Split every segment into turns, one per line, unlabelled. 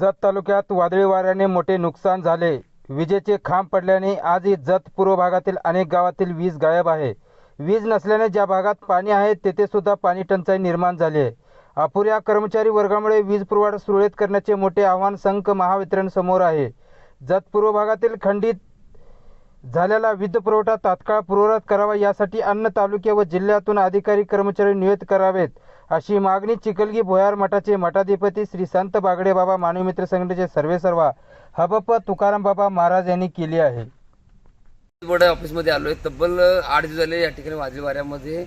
जत तालुक्यात वादळी वाऱ्याने मोठे नुकसान झाले. विजेचे खांब पडल्याने आजही जत पूर्व भागातील अनेक गावातील वीज गायब आहे. वीज नसल्याने ज्या भागात पाणी आहे तेथे सुद्धा पाणी टंचाई निर्माण झाली आहे. अपुऱ्या कर्मचारी वर्गामुळे वीज पुरवठा सुरळीत करण्याचे मोठे आव्हान संघ महावितरण समोर आहे. जत पूर्व भागातील खंडित झालेला वीज पुरवठा तात्काळ पूर्ववत करावा यासाठी अन्य तालुके व जिल्ह्यातून अधिकारी कर्मचारी नियुक्त करावेत अशी मागणी चिखलगी भोयार मठाचे मठाधिपती श्री संत बागडे बाबा मानवी मित्र संघटनेचे सर्वेसर्वा हबप तुकाराम बाबा महाराज यांनी केली आहे.
बोर्ड ऑफिसमध्ये आलो आहे तब्बल आठ दिवस झाले या ठिकाणी वाजवी वाऱ्यामध्ये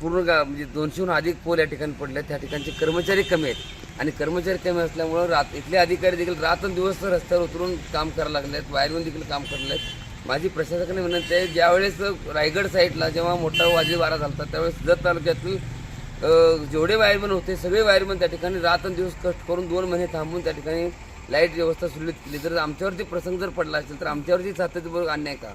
पूर्ण गा म्हणजे दोनशेहून अधिक पोल या ठिकाणी पडले त्या ठिकाणचे कर्मचारी कमी आहेत. आणि कर्मचारी कमी असल्यामुळं रात इथले अधिकारी देखील रात्रंदिवस रस्त्यावर उतरून काम करायला लागले आहेत वायरमॅन देखील काम करायला आहेत माझी प्रशासकाने विनंती आहे ज्यावेळेस रायगड साईडला जेव्हा मोठा वाजवी वारा झाला त्यावेळेस जत तालुक्यातील जेवढे वायरमन होते सगळे वायरमन त्या ठिकाणी रात्रंदिवस कष्ट करून दोन महिने थांबून त्या ठिकाणी लाइट व्यवस्था सुरळीत केली. जर आमच्यावरती प्रसंग जर पडला असेल तर आमच्यावरती सातत्यपूर्वक अन्याय का?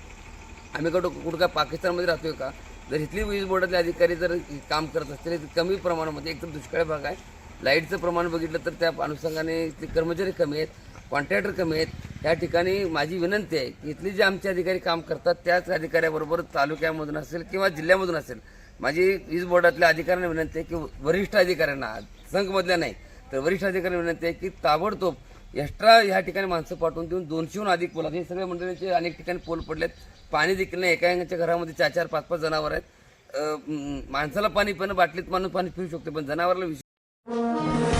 आम्ही कुठं कुठं काय पाकिस्तानमध्ये राहतोय का? जर इथली वीज बोर्डातले अधिकारी जर काम करत असतील तर कमी प्रमाणामध्ये एकदम दुष्काळ भाग आहे. लाईटचं प्रमाण बघितलं तर त्या अनुषंगाने इथले कर्मचारी कमी आहेत कॉन्ट्रॅक्टर कमी आहेत. या ठिकाणी माझी विनंती आहे की इथले जे आमचे अधिकारी काम करतात त्याच अधिकाऱ्याबरोबर तालुक्यामधून असेल किंवा जिल्ह्यामधून असेल माझी वीज बोर्डातल्या अधिकाऱ्यांना विनंती आहे की वरिष्ठ अधिकाऱ्यांना संघमधल्या नाही तर वरिष्ठ अधिकाऱ्यांना विनंती आहे की ताबडतोब एक्स्ट्रा ह्या ठिकाणी माणसं पाठवून देऊन दोनशेहून अधिक पोल हे सगळ्या मंडळीचे अनेक ठिकाणी पोल पडलेत. पाणी देखील नाही एका एकाच्या घरामध्ये चार चार पाच पाच जनावर आहेत. माणसाला पाणी पण बाटलीत माणूस पाणी पिऊ शकतो पण जनावराला विशेष